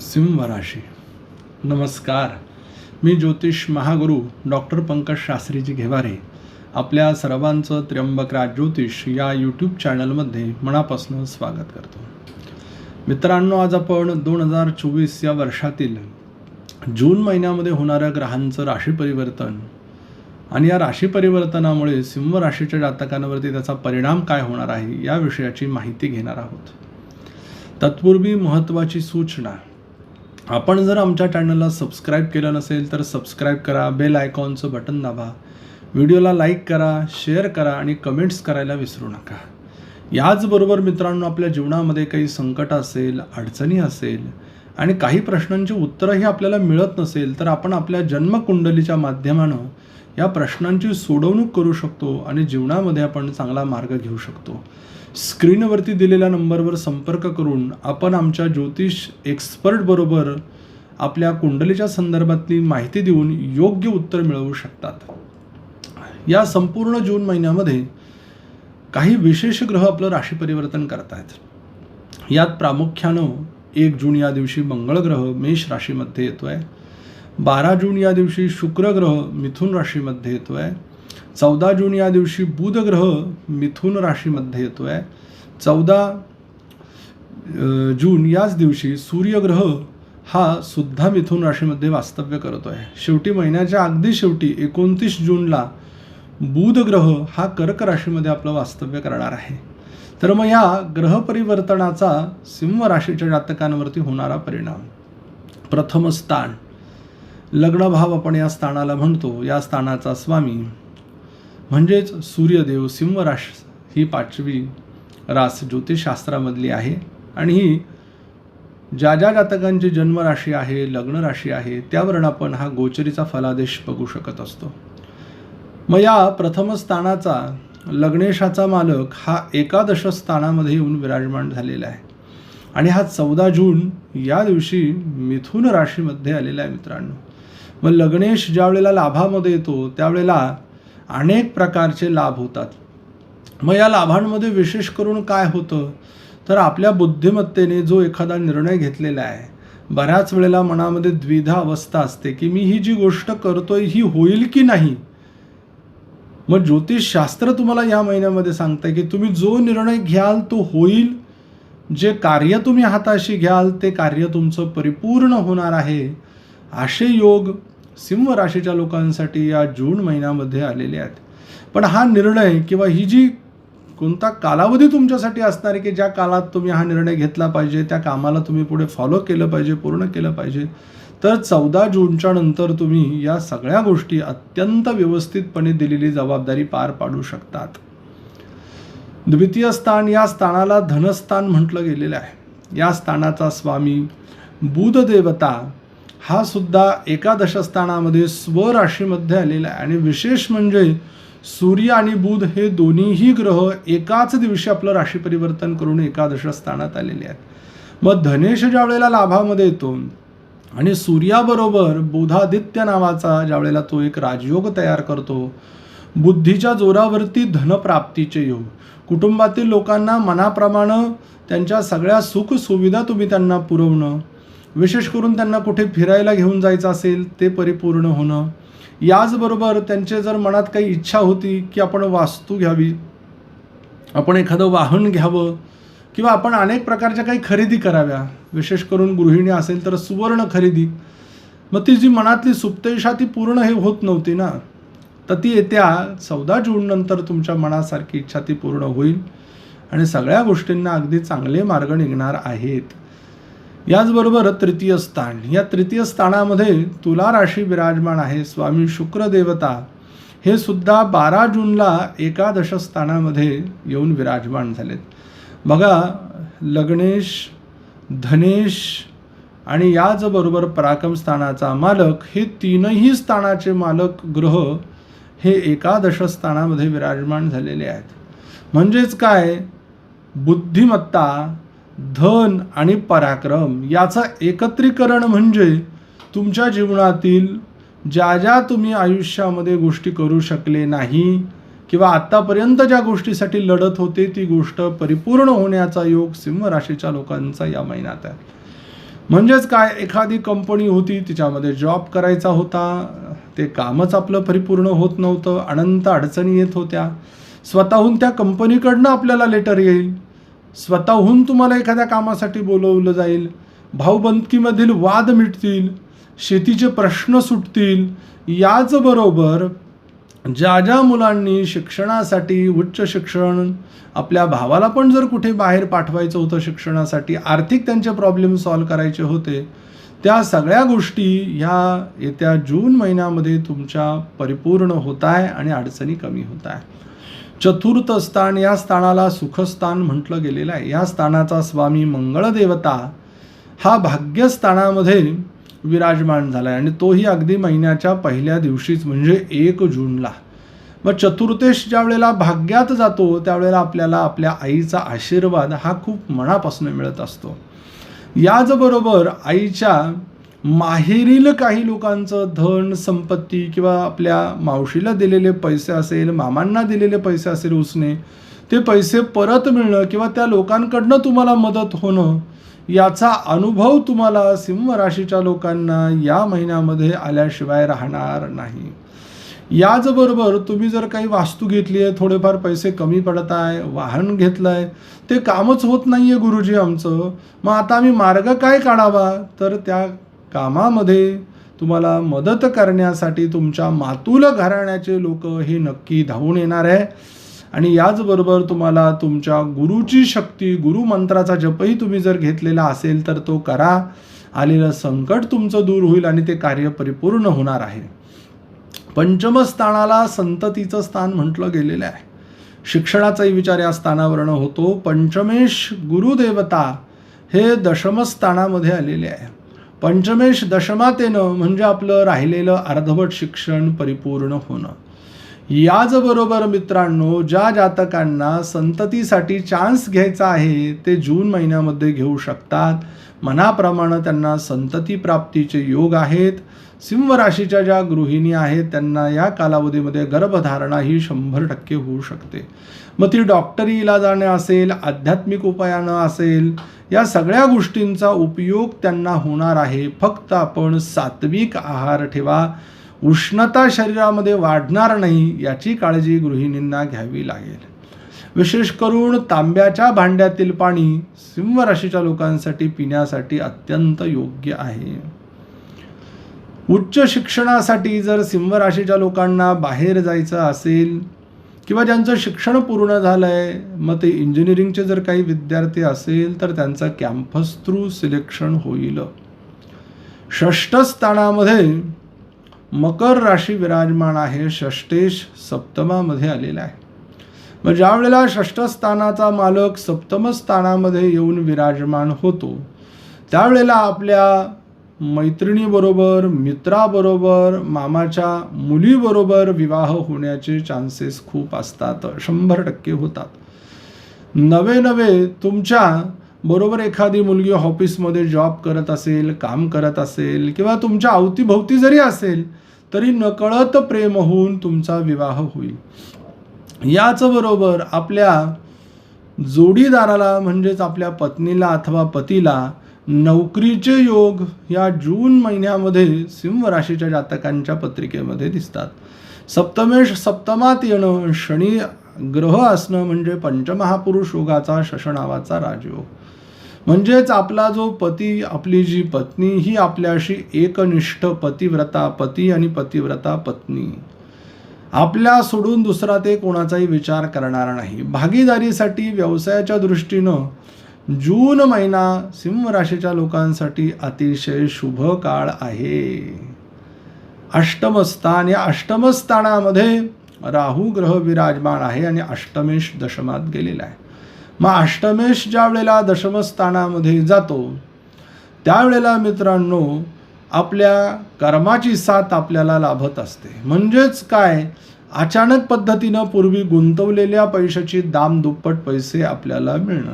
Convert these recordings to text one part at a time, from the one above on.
सिंह राशी नमस्कार. मी ज्योतिष महागुरु डॉक्टर पंकज शास्त्रीजी घेवारे. आपल्या सर्वांचं त्र्यंबकराज ज्योतिष या यूट्यूब चॅनलमध्ये मनापासून स्वागत करतो. मित्रांनो आज आपण दोन हजार चोवीस या वर्षातील जून महिन्यामध्ये होणाऱ्या ग्रहांचं राशी परिवर्तन आणि या राशी परिवर्तनामुळे सिंह राशीच्या जातकांवरती त्याचा परिणाम काय होणार आहे या विषयाची माहिती घेणार आहोत. तत्पूर्वी महत्त्वाची सूचना. आपण जर आमच्या चॅनलला सबस्क्राईब केलं नसेल तर सबस्क्राईब करा बेल आयकॉनचं बटन दाबा. व्हिडिओला लाईक करा शेअर करा आणि कमेंट्स करायला विसरू नका. याचबरोबर मित्रांनो आपल्या जीवनामध्ये काही संकट असेल अडचणी असेल आणि काही प्रश्नांची उत्तरंही आपल्याला मिळत नसेल तर आपण आपल्या जन्मकुंडलीच्या माध्यमानं या प्रश्नांची सोडवणूक करू शकतो आणि जीवनामध्ये आपण चांगला मार्ग घेऊ शकतो. स्क्रीनवरती दिलेल्या नंबरवर संपर्क करून आपण आमच्या ज्योतिष एक्सपर्टबरोबर आपल्या कुंडलीच्या संदर्भातली माहिती देऊन योग्य उत्तर मिळवू शकतात. या संपूर्ण जून महिन्यामध्ये काही विशेष ग्रह आपलं राशी परिवर्तन करतायत. यात प्रामुख्यानं एक जून या दिवशी मंगळ ग्रह मेष राशीमध्ये येतो आहे बारा जून या दिवशी शुक्र ग्रह मिथुन राशीमध्ये येतो आहे चौदा जून या दिवशी बुधग्रह मिथुन राशीमध्ये येतो आहे चौदा जून याच दिवशी सूर्यग्रह हा सुद्धा मिथुन राशीमध्ये वास्तव्य करतो आहे शेवटी महिन्याच्या अगदी शेवटी एकोणतीस जूनला बुधग्रह हा कर्क राशीमध्ये आपलं वास्तव्य करणार आहे. तर मग ह्या ग्रह परिवर्तनाचा सिंह राशीच्या जातकांवरती होणारा परिणाम. प्रथम स्थान. लग्नभाव आपण या स्थानाला म्हणतो. या स्थानाचा स्वामी म्हणजेच सूर्यदेव सिंह राश ही पाचवी रास ज्योतिषशास्त्रामधली आहे. आणि ही ज्या ज्या जातकांची जन्मराशी आहे लग्न राशी आहे त्यावरून आपण हा गोचरीचा फलादेश बघू शकत असतो. मग या प्रथम स्थानाचा लग्नेशाचा मालक हा एकादश स्थानामध्ये येऊन विराजमान झालेला आहे. आणि हा चौदा जून या दिवशी मिथुन राशीमध्ये आलेला आहे मित्रांनो. मग लग्नेश ज्या वेळेला लाभामध्ये येतो त्यावेळेला अनेक प्रकारचे लाभ होतात. मग या लाभांमध्ये विशेष करून काय होतं? तर आपल्या बुद्धिमत्तेने जो एखादा निर्णय घेतलेला आहे बऱ्याच वेळेला मनामध्ये द्विधा अवस्था असते की मी ही जी गोष्ट करतोय ही होईल की नाही? मग ज्योतिषशास्त्र तुम्हाला या महिन्यामध्ये सांगतंय की तुम्ही जो निर्णय घ्याल तो होईल. जे कार्य तुम्ही हाताशी घ्याल ते कार्य तुमचं परिपूर्ण होणार आहे. असे योग सिंह राशीच्या लोकांसाठी या जून महिन्यामध्ये आलेले आहेत. पण हा निर्णय किंवा ही जी कोणता कालावधी तुमच्यासाठी असणार आहे की ज्या काळात तुम्ही हा निर्णय घेतला पाहिजे त्या कामाला तुम्ही पुढे फॉलो केलं पाहिजे पूर्ण केलं पाहिजे तर चौदा जूनच्या नंतर तुम्ही या सगळ्या गोष्टी अत्यंत व्यवस्थितपणे दिलेली जबाबदारी पार पाडू शकतात. द्वितीय स्थान या स्थानाला धनस्थान म्हटलं गेलेलं आहे. या स्थानाचा स्वामी बुध देवता हा सुद्धा एकादश स्थानामध्ये स्वराशीमध्ये आलेला आहे. आणि विशेष म्हणजे सूर्य आणि बुध हे दोन्हीही ग्रह एकाच दिवशी आपलं राशी परिवर्तन करून एकादश स्थानात आलेले आहेत. मग धनेश ज्या वेळेला लाभामध्ये येतो आणि सूर्याबरोबर बुधादित्य नावाचा ज्या वेळेला तो एक राजयोग तयार करतो बुद्धीच्या जोरावरती धनप्राप्तीचे योग. कुटुंबातील लोकांना मनाप्रमाणे त्यांच्या सगळ्या सुख सुविधा तुम्ही त्यांना पुरवणं विशेष करून त्यांना कुठे फिरायला घेऊन जायचं असेल ते परिपूर्ण होणं. याचबरोबर त्यांचे जर मनात काही इच्छा होती की आपण वास्तू घ्यावी आपण एखादं वाहन घ्यावं किंवा आपण अनेक प्रकारच्या काही खरेदी कराव्या विशेष करून गृहिणी असेल तर सुवर्ण खरेदी मग ती जी मनातली सुप्तेषा ती पूर्ण हे होत नव्हती ना. तर ती येत्या चौदा जूननंतर तुमच्या मनासारखी इच्छा ती पूर्ण होईल आणि सगळ्या गोष्टींना अगदी चांगले मार्ग निघणार आहेत. याचबरोबर तृतीय स्थान. या तृतीय स्थानामध्ये तुला राशी विराजमान आहे. स्वामी शुक्रदेवता हे सुद्धा बारा जूनला एकादश स्थानामध्ये येऊन विराजमान झालेत. बघा लग्नेश धनेश आणि याचबरोबर पराक्रम स्थानाचा मालक हे तीनही स्थानाचे मालक ग्रह हे एकादश स्थानामध्ये विराजमान झालेले आहेत. म्हणजेच काय? बुद्धिमत्ता धन आणि पराक्रम याचं एकत्रीकरण म्हणजे तुमच्या जीवनातील ज्या ज्या तुम्ही आयुष्यामध्ये गोष्टी करू शकले नाही किंवा आत्तापर्यंत ज्या गोष्टीसाठी लढत होते ती गोष्ट परिपूर्ण होण्याचा योग सिंह राशीच्या लोकांचा या महिन्यात आहे. म्हणजेच काय? एखादी कंपनी होती तिच्यामध्ये जॉब करायचा होता ते कामच आपलं परिपूर्ण होत नव्हतं अनंत अडचणी येत होत्या. स्वतःहून त्या कंपनीकडनं आपल्याला लेटर येईल. स्वतःहून तुम्हाला एखाद्या कामासाठी बोलवलं जाईल भाऊबंदकीमधील वाद मिटतील शेतीचे प्रश्न सुटतील याचबरोबर ज्या ज्या मुलांनी शिक्षणासाठी उच्च शिक्षण आपल्या भावाला पण जर कुठे बाहेर पाठवायचं होतं शिक्षणासाठी आर्थिक त्यांचे प्रॉब्लेम सॉल्व करायचे होते त्या सगळ्या गोष्टी ह्या येत्या जून महिन्यामध्ये तुमच्या परिपूर्ण होत आहे आणि अडचणी कमी होत आहे चतुर्थ स्थान या स्थानाला सुखस्थान म्हटलं गेलेलं आहे. या स्थानाचा स्वामी मंगळदेवता हा भाग्यस्थानामध्ये विराजमान झाला आहे आणि तोही अगदी महिन्याच्या पहिल्या दिवशीच म्हणजे एक जूनला. मग चतुर्थेश ज्या वेळेला भाग्यात जातो त्यावेळेला आपल्याला आपल्या आईचा आशीर्वाद हा खूप मनापासून मिळत असतो. याचबरोबर आईच्या माहेरील काही लोकांचं धन संपत्ती किंवा आपल्या मावशीला दिलेले पैसे असेल मामांना दिलेले पैसे असेल उसने ते पैसे परत मिळणं किंवा त्या लोकांकडनं तुम्हाला मदत होणं याचा अनुभव तुम्हाला सिंह राशीच्या लोकांना या महिन्यामध्ये आल्याशिवाय राहणार नाही. याचबरोबर तुम्ही जर काही वास्तू घेतली आहे थोडेफार पैसे कमी पडत आहे वाहन घेतलं आहे ते कामच होत नाही आहे गुरुजी आमचं. मग आता आम्ही मार्ग काय काढावा? तर त्या कामामध्ये तुम्हाला मदत करण्यासाठी तुमच्या मातुल घराण्याचे लोक हे नक्की धावून येणार आहे. आणि याचबरोबर तुम्हाला तुमच्या गुरुची शक्ती गुरुमंत्राचा जपही तुम्ही जर घेतलेला असेल तर तो करा. आलेलं संकट तुमचं दूर होईल आणि ते कार्य परिपूर्ण होणार आहे. पंचमस्थानाला संततीचं स्थान म्हटलं गेलेलं आहे. शिक्षणाचाही विचार या स्थानावरनं होतो. पंचमेश गुरुदेवता हे दशमस्थानामध्ये आलेले आहे. पंचमेश दशमातेनं म्हणजे आपलं राहिलेलं अर्धवट शिक्षण परिपूर्ण होणं. याचबरोबर मित्रांनो ज्या जातकांना संततीसाठी चान्स घ्यायचा आहे ते जून महिन्यामध्ये घेऊ शकतात. मनाप्रमाणे त्यांना संतती प्राप्तीचे योग आहेत. सिंह राशीच्या ज्या गृहिणी आहेत त्यांना या कालावधीमध्ये गर्भधारणा ही शंभर टक्के होऊ शकते. मग ती डॉक्टरी इलाजाने असेल आध्यात्मिक उपायानं असेल या सगळ्या गोष्टींचा उपयोग त्यांना होणार आहे. फक्त आपण सात्विक आहार ठेवा. उष्णता शरीरामध्ये वाढणार नाही याची काळजी गृहिणींना घ्यावी लागेल. विशेष करून तांब्याच्या भांड्यातील पाणी सिंह राशीच्या लोकांसाठी पिण्यासाठी अत्यंत योग्य आहे. उच्च शिक्षणासाठी जर सिंह राशीच्या लोकांना बाहेर जायचं असेल किंवा ज्यांचं शिक्षण पूर्ण झालं आहे मग ते इंजिनिअरिंगचे जर काही विद्यार्थी असेल तर त्यांचं कॅम्पस थ्रू सिलेक्शन होईल. षष्ठ स्थानामध्ये मकर राशी विराजमान आहे. षष्टेश सप्तमामध्ये आलेला आहे. मग ज्या वेळेला षष्ठस्थानाचा मालक सप्तम स्थानामध्ये येऊन विराजमान होतो त्यावेळेला आपल्या मैत्रिणीबरोबर मित्राबरोबर मामाच्या मुलीबरोबर विवाह होण्याचे चान्सेस खूप असतात. शंभर टक्के होतात. नवे नवे तुमच्या बरोबर एखादी मुलगी ऑफिसमध्ये जॉब करत असेल काम करत असेल किंवा तुमच्या अवतीभोवती जरी असेल तरी नकळत प्रेम होऊन तुमचा विवाह होईल. याचबरोबर आपल्या जोडीदाराला म्हणजेच आपल्या पत्नीला अथवा पतीला नोकरीचे योग या जून महिन्यामध्ये सिंह राशीच्या जातकांच्या पत्रिकेमध्ये दिसतात. सप्तमेश सप्तमात येणं शनी ग्रह असणं म्हणजे पंचमहापुरुष योगाचा शशनावाचा राजयोग. म्हणजेच आपला जो पती आपली जी पत्नी ही आपल्याशी एकनिष्ठ पतिव्रता पती आणि पतिव्रता पत्नी. आपल्या सोडून दुसरा ते कोणाचाही विचार करणार नाही. भागीदारीसाठी व्यवसायाच्या दृष्टीनं जून महिना सिंह राशीच्या लोकांसाठी अतिशय शुभ काळ आहे. अष्टमस्थान या अष्टमस्थानामध्ये राहू ग्रह विराजमान आहे आणि अष्टमेश दशमात गेलेला आहे. मग अष्टमेश ज्या वेळेला दशमस्थानामध्ये जातो त्यावेळेला मित्रांनो आपल्या कर्माची साथ आपल्याला लाभत असते. म्हणजेच काय? अचानक पद्धतीनं पूर्वी गुंतवलेल्या पैशाची दाम दुप्पट पैसे आपल्याला मिळणं.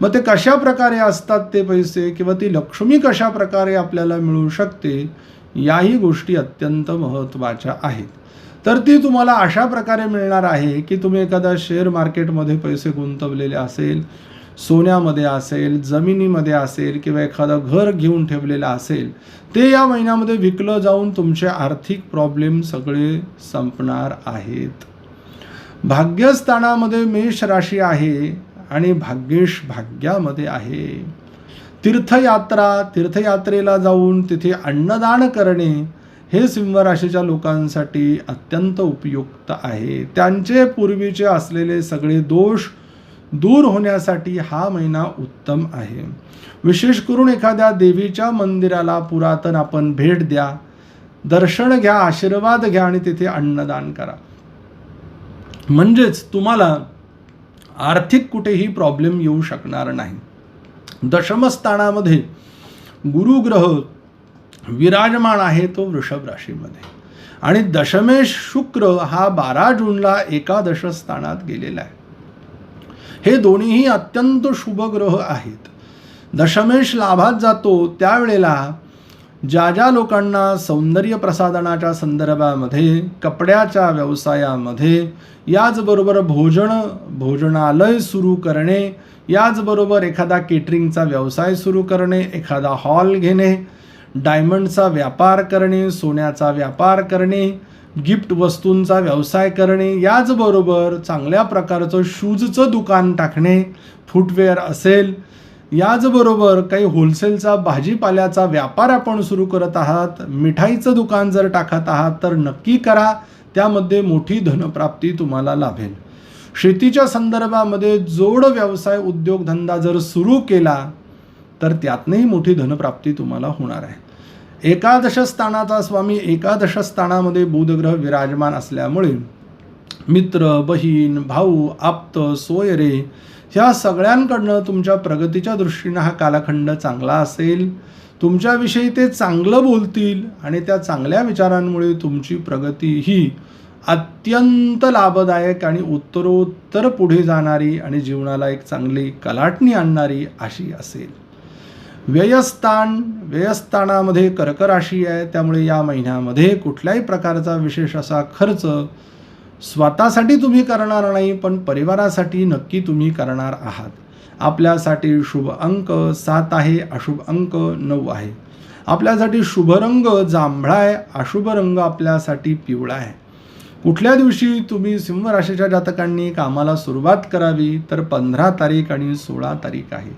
मग ते कशा प्रकारे असतात ते पैसे किंवा ती लक्ष्मी कशा प्रकारे आपल्याला मिळू शकते याही गोष्टी अत्यंत महत्त्वाच्या आहेत. तर ती तुम्हाला अशा प्रकारे मिळणार आहे की तुम्ही एखादा शेअर मार्केटमध्ये पैसे गुंतवलेले असेल सोन्यामध्ये असेल जमिनीमध्ये असेल किंवा एखादं घर घेऊन ठेवलेलं असेल ते या महिन्यामध्ये विकलं जाऊन तुमचे आर्थिक प्रॉब्लेम सगळे संपणार आहेत. भाग्यस्थानामध्ये मेष राशी आहे आणि भाग्येश भाग्यामध्ये आहे. तीर्थयात्रा तीर्थयात्रेला जाऊन तिथे अन्नदान करणे हे सिंह राशीच्या लोकांसाठी अत्यंत उपयुक्त आहे. त्यांचे पूर्वीचे असलेले सगळे दोष दूर होण्यासाठी हा महिना उत्तम आहे. विशेष करून एखाद्या देवीच्या मंदिराला पुरातन आपण भेट द्या दर्शन घ्या आशीर्वाद घ्या आणि तिथे अन्नदान करा. म्हणजेच तुम्हाला आर्थिक कुठेही प्रॉब्लेम येऊ शकणार नाही. दशमस्थानामध्ये गुरुग्रह विराजमान आहे तो वृषभ राशीमध्ये. आणि दशमेश शुक्र हा बारा जूनला एकादश स्थानात गेलेला आहे. हे दोन्हीही अत्यंत शुभ ग्रह आहेत. दशमेश लाभात जातो त्यावेळेला ज्या ज्या लोकांना सौंदर्य प्रसाधनाच्या संदर्भामध्ये कपड्याच्या व्यवसायामध्ये याचबरोबर भोजन भोजनालय सुरू करणे याचबरोबर एखादा केटरिंगचा व्यवसाय सुरू करणे एखादा हॉल घेणे डायमंडचा व्यापार करणे सोन्याचा व्यापार करणे गिफ्ट वस्तूंचा व्यवसाय करणे याचबरोबर चांगल्या प्रकारचं शूजचं दुकान टाकणे फुटवेअर असेल याचबरोबर काही होलसेलचा भाजीपाल्याचा व्यापार आपण सुरू करत आहात. मिठाईचं दुकान जर टाकत आहात तर नक्की करा. त्यामध्ये मोठी धनप्राप्ती तुम्हाला लाभेल. शेतीच्या संदर्भामध्ये जोड व्यवसाय उद्योगधंदा जर सुरू केला तर त्यातनंही मोठी धनप्राप्ती तुम्हाला होणार आहे. एकादश स्थानाचा स्वामी एकादश स्थानामध्ये बुधग्रह विराजमान असल्यामुळे मित्र बहीण भाऊ आप्त सोयरे ह्या सगळ्यांकडनं तुमच्या प्रगतीच्या दृष्टीनं हा कालखंड चांगला असेल तुमच्याविषयी ते चांगलं बोलतील आणि त्या चांगल्या विचारांमुळे तुमची प्रगती ही अत्यंत लाभदायक आणि उत्तरोत्तर पुढे जाणारी आणि जीवनाला एक चांगली कलाटणी आणणारी अशी असेल. व्ययस्थान व्ययस्थानामध्ये कर्कराशी आहे त्यामुळे या महिन्यामध्ये कुठल्याही प्रकारचा विशेष असा खर्च स्वतःसाठी तुम्ही करणार नाही पण परिवारासाठी नक्की तुम्ही करणार आहात. आपल्यासाठी शुभ अंक सात आहे अशुभ अंक नऊ आहे. आपल्यासाठी शुभ रंग जांभळा आहे अशुभ रंग आपल्यासाठी पिवळा आहे. कुठल्या दिवशी तुम्ही सिंह राशीच्या जातकांनी कामाला सुरुवात करावी तर पंधरा तारीख आणि सोळा तारीख आहे.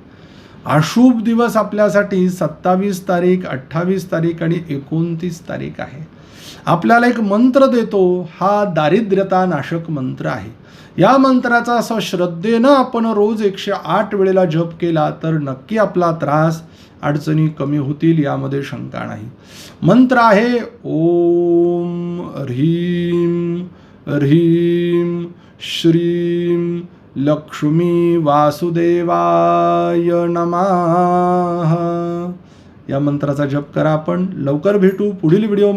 अशुभ दिवस आपल्यासाठी सत्तावीस तारीख अठ्ठावीस तारीख आणि एकोणतीस तारीख आहे. आपल्याला एक मंत्र देतो हा दारिद्र्यता नाशक मंत्र आहे. या मंत्राचा असं श्रद्धेनं आपण रोज एकशे आठ वेळेला जप केला तर नक्की आपला त्रास अडचणी कमी होतील यामध्ये शंका नाही. मंत्र आहे ओम ह्रीम ह्रीम श्रीम लक्ष्मी वासुदेवाय नमः. या मंत्राचा जप करा आपण. लवकर भेटू पुढील व्हिडिओमध्ये.